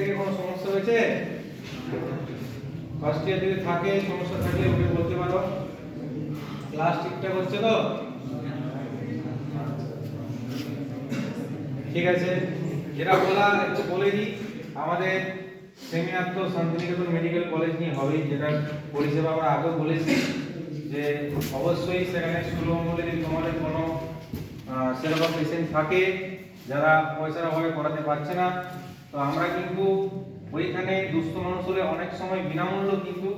থেকে কোনো সমস্যা হয়েছে? ফার্স্ট ইয়ার যদি থাকে, সমস্যা থাকলে ওকে বলতে পারো। ক্লাস ঠিকঠাক হচ্ছে তো? ঠিক আছে। যেটা বলা একটু বলে দিই। আমাদের সেমিনার তো শান্তিনিকেতন মেডিকেল কলেজ নিয়ে হবেই। যেটা পরিষেবা আমরা আগেও বলেছি যে অবশ্যই সেখানে সুলভ মূল্যে যদি তোমাদের কোনো সেরকম পেশেন্ট থাকে, যারা পয়সার অভাবে করাতে পারছে না। তো আমরা কিন্তু ওইখানে দুস্থ মানুষ হলে অনেক সময় বিনামূল্য কিন্তু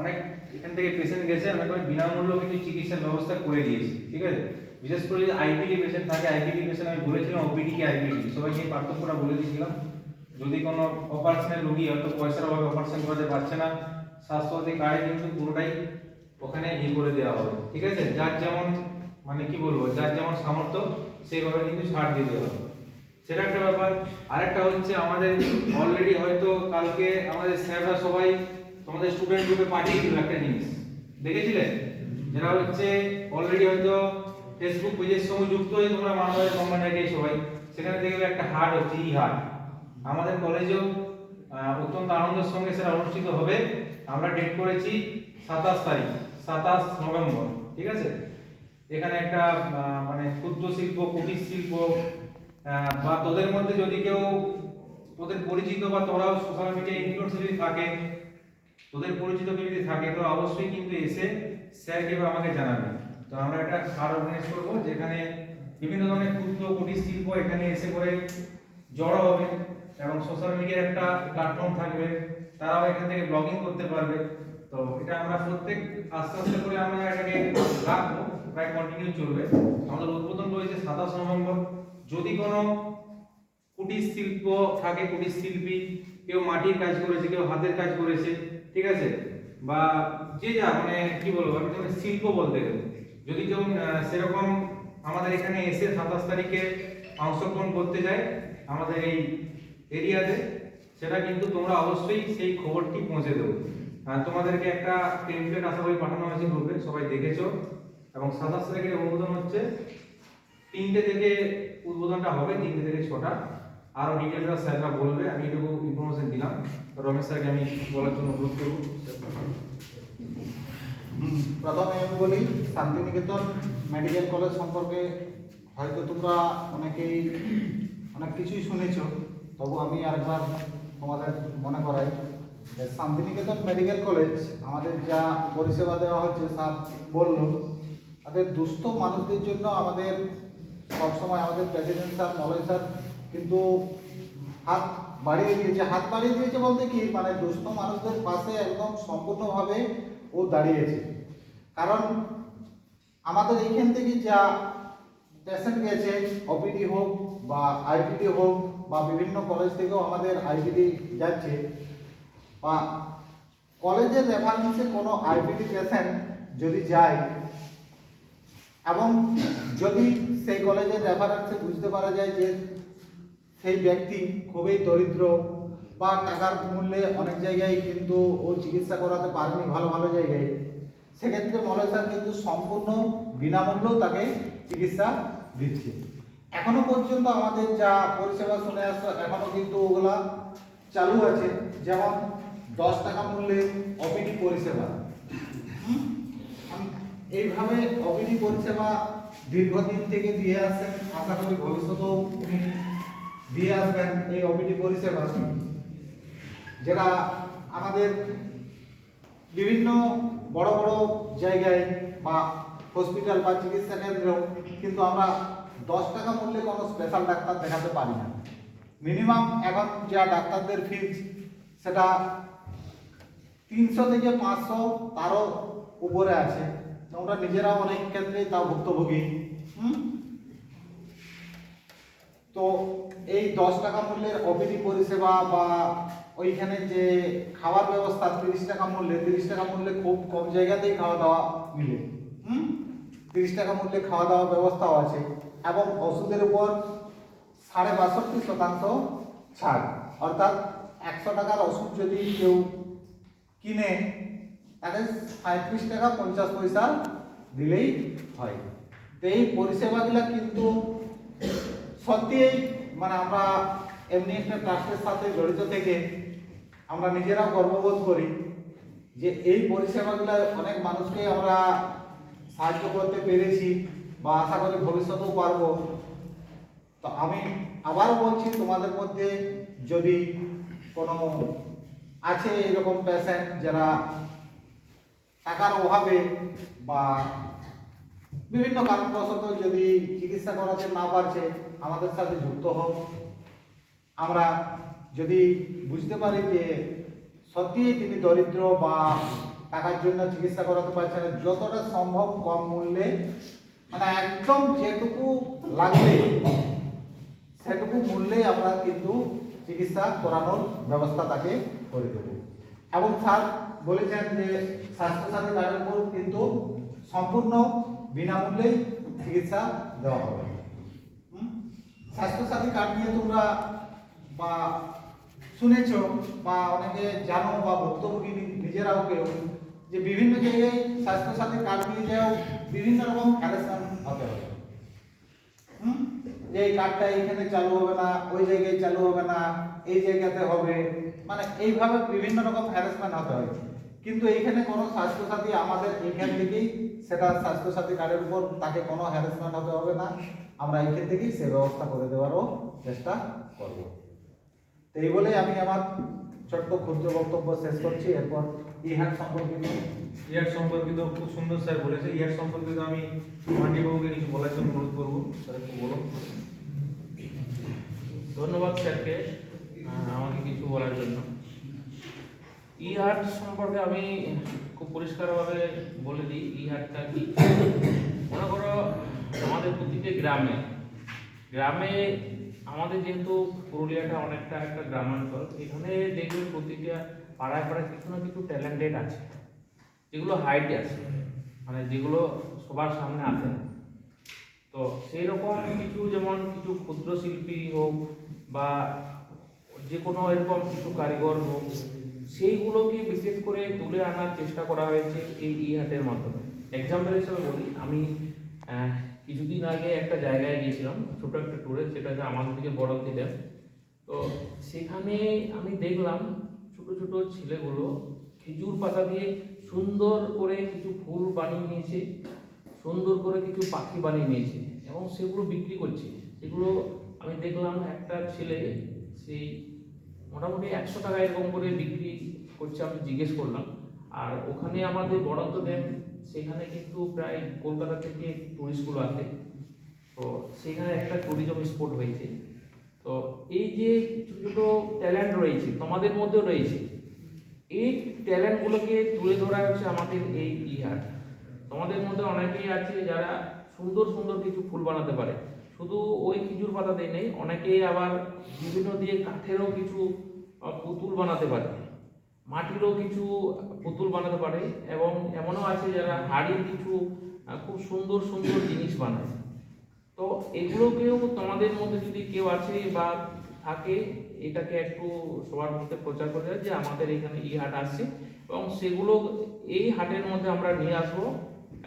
অনেক এখান থেকে পেশেন্ট গেছে করে বিনামূল্য কিন্তু চিকিৎসার ব্যবস্থা করে দিয়েছি, ঠিক আছে? বিশেষ করে যদি আইপিডি পেশেন্ট থাকে আইপিডি পেশেন্ট আমি বলেছিলাম ওপিডি কি আইপিডি সবাইকে পার্থক্যটা বলে দিয়েছিলাম। যদি কোনো অপারেশনের রোগী, হয়তো পয়সার অভাবে অপারেশন করাতে পারছে না, স্বাস্থ্যসাথী কার্ডে কিন্তু পুরোটাই ওখানে ই করে দেওয়া হবে, ঠিক আছে? যার যেমন মানে কি বলব, যার যেমন সামর্থ্য, সেইভাবে কিন্তু ছাড় দিয়ে দেওয়া হবে। সেটা একটা ব্যাপার। আরেকটা হচ্ছে আমাদের অলরেডি হয়তো কালকে আমাদের স্যাররা সবাই তোমাদের স্টুডেন্ট গ্রুপে পাঠিয়েছিল একটা জিনিস। দেখেছিলে? যেটা হচ্ছে অলরেডি হয়তো ফেসবুক পেজের সঙ্গে যুক্ত হয়ে তোমরা মানবের কোম্পানি সবাই। সেখানে দেখবে একটা হাট হচ্ছে ই হাট আমাদের কলেজেও অত্যন্ত আনন্দের সঙ্গে সেটা অনুষ্ঠিত হবে। আমরা ডেট করেছি সাতাশ তারিখ, সাতাশ নভেম্বর, ঠিক আছে? এখানে একটা মানে ক্ষুদ্র শিল্প, কুটির শিল্প বা তোদের মধ্যে যদি কেউ, তোদের পরিচিত বা তোরাও সোশ্যাল মিডিয়া ইনফ্লুয়েন্স যদি থাকে, তোদের পরিচিত কেউ যদি থাকে, তো অবশ্যই কিন্তু এসে স্যারকে বা আমাকে জানাবে। তো আমরা একটা কার অর্গানাইজ করব, যেখানে বিভিন্ন ধরনের ক্ষুদ্র কুটির শিল্প এখানে এসে করে জড়ো হবে এবং সোশ্যাল মিডিয়ার একটা প্ল্যাটফর্ম থাকবে। তারাও এখান থেকে ব্লগিং করতে পারবে। তো এটা আমরা প্রত্যেক, আস্তে আস্তে করে আমরা এটাকে রাখব, প্রায় কন্টিনিউ চলবে। আমাদের উদ্বোধন রয়েছে সাতাশ নভেম্বর। যদি কোনো কুটির শিল্প থাকে, কুটির শিল্পী, কেউ মাটির কাজ করেছে, কেউ হাতের কাজ করেছে, ঠিক আছে? বা যে যা মানে কি বলব, আমি তোমাকে শিল্প বলতে গেলে, যদি কেউ সেরকম আমাদের এখানে এসে সাতাশ তারিখে অংশগ্রহণ করতে যায় আমাদের এই এরিয়াতে, সেটা কিন্তু তোমরা অবশ্যই সেই খবরটি পৌঁছে দেবো। তোমাদেরকে একটা টেমপ্লেট আশা করি পাঠানো হয়েছে গ্রুপে সবাই দেখেছ। এবং সাতাশ তারিখের অনুমোদন হচ্ছে তিনটে থেকে উদ্বোধনটা হবে তিনটে থেকে ছটা। আরও ডিটেলটা স্যাররা বলবে, আমি এটুকু ইনফরমেশন দিলাম। রমেশ স্যারকে আমি বলার জন্য অনুরোধ করব। প্রথমে আমি বলি, শান্তিনিকেতন মেডিকেল কলেজ সম্পর্কে হয়তো তোমরা অনেকেই অনেক কিছুই শুনেছ, তবু আমি আরেকবার তোমাদের মনে করাই শান্তিনিকেতন মেডিকেল কলেজ আমাদের যা পরিষেবা দেওয়া হচ্ছে, স্যার বলল, তাদের দুস্থ মানুষদের জন্য আমাদের সবসময় আমাদের প্রেসিডেন্ট স্যার মলয় স্যার কিন্তু হাত বাড়িয়ে দিয়েছে। হাত বাড়িয়ে দিয়েছে বলতে কি মানে দুস্থ মানুষদের পাশে একদম সম্পূর্ণভাবে ও দাঁড়িয়েছে। কারণ আমাদের এইখান থেকে যা পেশেন্ট গেছে ওপিডি হোক বা আইপিডি হোক বা বিভিন্ন কলেজ থেকেও আমাদের আইপিডি যাচ্ছে, বা কলেজের রেফারেন্সে কোনো আইপিডি পেশেন্ট যদি যায় এবং যদি সেই কলেজের রেফারেন্সে বুঝতে পারা যায় যে সেই ব্যক্তি খুবই দরিদ্র বা টাকার মূল্যে অনেক জায়গায় কিন্তু ও চিকিৎসা করাতে পারেনি ভালো ভালো জায়গায়, সেক্ষেত্রে মলয় স্যার কিন্তু সম্পূর্ণ বিনামূল্য তাকে চিকিৎসা দিচ্ছে। এখনও পর্যন্ত আমাদের যা পরিষেবা শুনে আসছে এখনও কিন্তু ওগুলা চালু আছে, যেমন দশ টাকা মূল্যে অপিডি পরিষেবা। এইভাবে অপিডি পরিষেবা দীর্ঘদিন থেকে দিয়ে আসছেন। আশা করি ভবিষ্যতেও উনি দিয়ে আসবেন এই অপিডি পরিষেবা। যেটা আমাদের বিভিন্ন বড় বড় জায়গায় বা হসপিটাল বা চিকিৎসা কেন্দ্রেও কিন্তু আমরা দশ টাকা মূল্যে কোনো স্পেশাল ডাক্তার দেখাতে পারি না। মিনিমাম এখন যা ডাক্তারদের ফিজ সেটা তিনশো থেকে পাঁচশো তারও উপরে আছে। তোমরা নিজেরাও অনেক ক্ষেত্রেই তা ভুক্তভোগী। তো এই দশ টাকা মূল্যের ওপিডি পরিষেবা বা ওইখানে যে খাওয়ার ব্যবস্থা, তিরিশ টাকা মূল্যে, তিরিশ টাকা মূল্যে খুব কম জায়গাতেই খাওয়া দাওয়া মিলে। হুম? তিরিশ টাকা মূল্যে খাওয়া দাওয়ার ব্যবস্থাও আছে এবং ওষুধের উপর সাড়ে বাষট্টি শতাংশ ছাড়। অর্থাৎ একশো টাকার ওষুধ যদি কেউ কিনে সাঁত্রিশ টাকা পঞ্চাশ পয়সা দিলেই হয়। তো এই পরিষেবাগুলো কিন্তু সত্যিই মানে আমরা এমনি একটা ট্রাস্টের সাথে জড়িত থেকে আমরা নিজেরাও গর্ববোধ করি যে এই পরিষেবাগুলো অনেক মানুষকে আমরা সাহায্য করতে পেরেছি বা আশা করি ভবিষ্যতেও পারব। তো আমি আবার বলছি, তোমাদের মধ্যে যদি কোনো আছে এরকম পেশেন্ট যারা টাকার অভাবে বা বিভিন্ন কারণবশত যদি চিকিৎসা করাতে না পারছে, আমাদের সাথে যুক্ত হোক। আমরা যদি বুঝতে পারি যে সত্যিই তিনি দরিদ্র বা টাকার জন্য চিকিৎসা করাতে পারছে না, যতটা সম্ভব কম মূল্যে মানে একদম যেটুকু লাগবে, সেটুকু মূল্যে আমরা কিন্তু চিকিৎসা করানোর ব্যবস্থা তাকে করে দেব। এবং স্যার বলেছেন যে স্বাস্থ্যসাথী কার্ডের উপর কিন্তু সম্পূর্ণ বিনামূল্যেই চিকিৎসা দেওয়া হবে? স্বাস্থ্যসাথী কার্ড নিয়ে তোমরা বা শুনেছ বা অনেকে জানো বা ভুক্তভোগী নিজেরাও কেউ যে বিভিন্ন জায়গায় স্বাস্থ্যসাথী কার্ড নিয়ে যাও বিভিন্ন রকম হ্যারাসমেন্ট হতে হবে। যে এই কার্ডটা এইখানে চালু হবে না, ওই জায়গায় চালু হবে না, এই জায়গাতে হবে। মানে এইভাবে বিভিন্ন রকম হ্যারাসমেন্ট হতে হয়। কিন্তু এইখানে কোনো স্বাস্থ্যসাথী আমাদের এখান থেকেই সেটা স্বাস্থ্যসাথী কার্ডের উপর তাকে কোনো হ্যারাসমেন্ট হতে হবে না। আমরা এখান থেকেই সে ব্যবস্থা করে দেওয়ারও চেষ্টা করব। তো এই বলে আমি আমার ছোট্ট ক্ষুদ্র বক্তব্য শেষ করছি। এরপর ইহার সম্পর্কিত ইয়ার সম্পর্কিত খুব সুন্দর স্যার বলেছে। ইয়ার সম্পর্কিত আমি বাবুকে কিছু বলার জন্য অনুরোধ করব। স্যার, একটু বলো ধন্যবাদ স্যারকে আমাকে কিছু বলার জন্য। ই হাট সম্পর্কে আমি খুব পরিষ্কারভাবে বলে দিই ই হাটটা কি? মনে করো আমাদের প্রতিটি গ্রামে গ্রামে আমাদের যেহেতু পুরুলিয়াটা অনেকটা একটা গ্রামাঞ্চল, এখানে দেখবে প্রতিটা পাড়ায় পাড়ায় কিছু না কিছু ট্যালেন্টেড আছে, যেগুলো হাইট আছে মানে যেগুলো সবার সামনে আসে না তো সেই রকম কিছু যেমন কিছু ক্ষুদ্র শিল্পী হোক বা যে কোনো এরকম কিছু কারিগর হোক সেইগুলোকে বিশেষ করে তুলে আনার চেষ্টা করা হয়েছে এই ই হাটের মাধ্যমে। এক্সাম্পল হিসেবে বলি, আমি কিছুদিন আগে একটা জায়গায় গিয়েছিলাম ছোট একটা ট্যুরে সেটা হচ্ছে আমাদের থেকে বড় দিলেন তো সেখানে আমি দেখলাম ছোট ছোট ছেলেগুলো খেজুর পাতা দিয়ে সুন্দর করে কিছু ফুল বানিয়ে নিয়েছে, সুন্দর করে কিছু পাখি বানিয়ে নিয়েছে, এবং সেগুলো বিক্রি করছে। সেগুলো আমি দেখলাম একটা ছেলে, সেই মোটামুটি একশো টাকা এরকম করে বিক্রি করছে আমি জিজ্ঞেস করলাম। আর ওখানে আমাদের বরাদ্দ দেন সেখানে কিন্তু প্রায় কলকাতা থেকে টুরিস্টগুলো আসে। তো সেখানে একটা ট্যুরিজম স্পট হয়েছে। তো এই যে ছোটো ছোটো ট্যালেন্ট রয়েছে, তোমাদের মধ্যেও রয়েছে, এই ট্যালেন্টগুলোকে তুলে ধরা হচ্ছে আমাদের এই ইহার তোমাদের মধ্যে অনেকেই আছে যারা সুন্দর সুন্দর কিছু ফুল বানাতে পারে। শুধু ওই খেজুর পাতা দিয়ে নেই, অনেকেই আবার বিভিন্ন দিয়ে কাঠেরও কিছু পুতুল বানাতে পারে। মাটিরও কিছু পুতুল বানাতে পারে এবং এমনও আছে যারা হাড়ির কিছু খুব সুন্দর সুন্দর জিনিস বানায়। তো এগুলোকেও তোমাদের মধ্যে যদি কেউ আছে বা থাকে, এটাকে একটু সবার মধ্যে প্রচার করে যে আমাদের এখানে ই হাট আসছে এবং সেগুলো এই হাটের মধ্যে আমরা নিয়ে আসব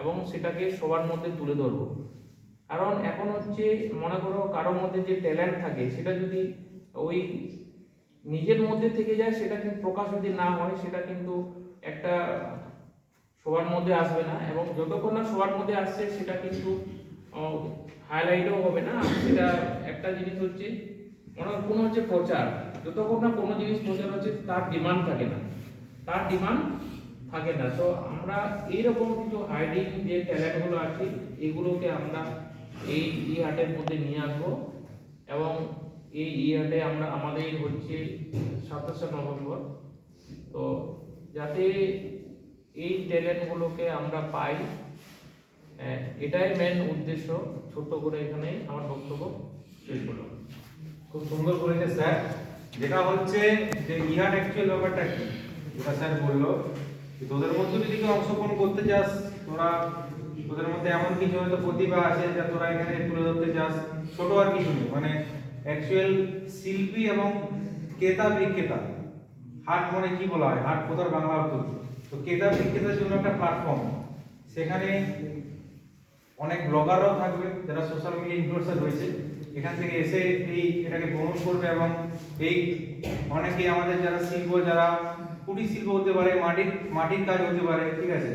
এবং সেটাকে সবার মধ্যে তুলে ধরবো। কারণ এখন হচ্ছে, মনে করো কারোর মধ্যে যে ট্যালেন্ট থাকে, সেটা যদি ওই নিজের মধ্যে থেকে যায়, সেটা কিন্তু প্রকাশ যদি না হয়, সেটা কিন্তু একটা সবার মধ্যে আসবে না এবং যতক্ষণ না সবার মধ্যে আসছে, সেটা কিন্তু হাইলাইটও হবে না। সেটা একটা জিনিস হচ্ছে, মনে হয় কোনো হচ্ছে প্রচার, যতক্ষণ না কোনো জিনিস প্রচার হচ্ছে, তার ডিমান্ড থাকে না। তার ডিমান্ড থাকে না। তো আমরা এইরকম কিছু হাইডিং যে ট্যালেন্টগুলো আছে, এগুলোকে আমরা এই ই হাটের মধ্যে নিয়ে আসব এবং এই ই হাটে আমরা আমাদের হচ্ছে সাতাশে নভেম্বর। তো যাতে এই ট্যালেন্টগুলোকে আমরা পাই এটাই মেন উদ্দেশ্য। ছোট্ট করে এখানে আমার বক্তব্য শেষ করলাম। খুব সুন্দর করেছে স্যার। যেটা হচ্ছে যে ইহার অ্যাকচুয়াল ব্যাপারটা কি? যেটা স্যার বলল তোদের মধ্যে যদি কেউ অংশগ্রহণ করতে চাস, তোরা তোদের মধ্যে এমন কিছু হয়তো প্রতিভা আছে যা তোরা এখানে তুলে ধরতে চাস। ছোট আর কিছু নেই মানে অ্যাকচুয়াল শিল্পী এবং ক্রেতা বিক্রেতা। হাট মানে কি বলা হয়? হাট কোথার বাংলা অর্থ তো ক্রেতা বিক্রেতার জন্য একটা প্ল্যাটফর্ম সেখানে অনেক ব্লগাররাও থাকবে, যারা সোশ্যাল মিডিয়া ইনফ্লুয়েন্সার রয়েছে। এখান থেকে এসে এই এটাকে ভ্রমণ করবে এবং এই অনেকে আমাদের যারা শিল্প, যারা কুটির শিল্প হতে পারে, মাটির মাটির কাজ হতে পারে, ঠিক আছে?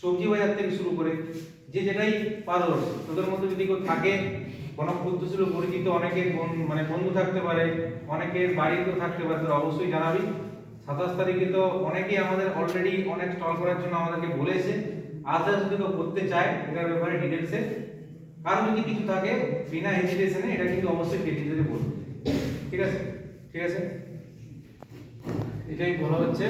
সবজি বাজার থেকে শুরু করে যে যেটাই পারদর্শী তোদের মধ্যে যদি কেউ থাকে কোনো ক্ষুদ্র শিল্প পরিচিত অনেকের মানে বন্ধু থাকতে পারে, অনেকের বাড়িতেও থাকতে পারে, তোরা অবশ্যই জানাবি। সাতাশ তারিখে তো অনেকেই আমাদের অলরেডি অনেক স্টল করার জন্য আমাদেরকে বলেছে। আদার্স যদি কেউ করতে চায়, এটার ব্যাপারে ডিটেলসে কারও যদি কিছু থাকে, বিনা হেজিটেশনে এটা কিন্তু অবশ্যই কেটে দিতে বলব। ঠিক আছে? ঠিক আছে? এটাই বলা হচ্ছে।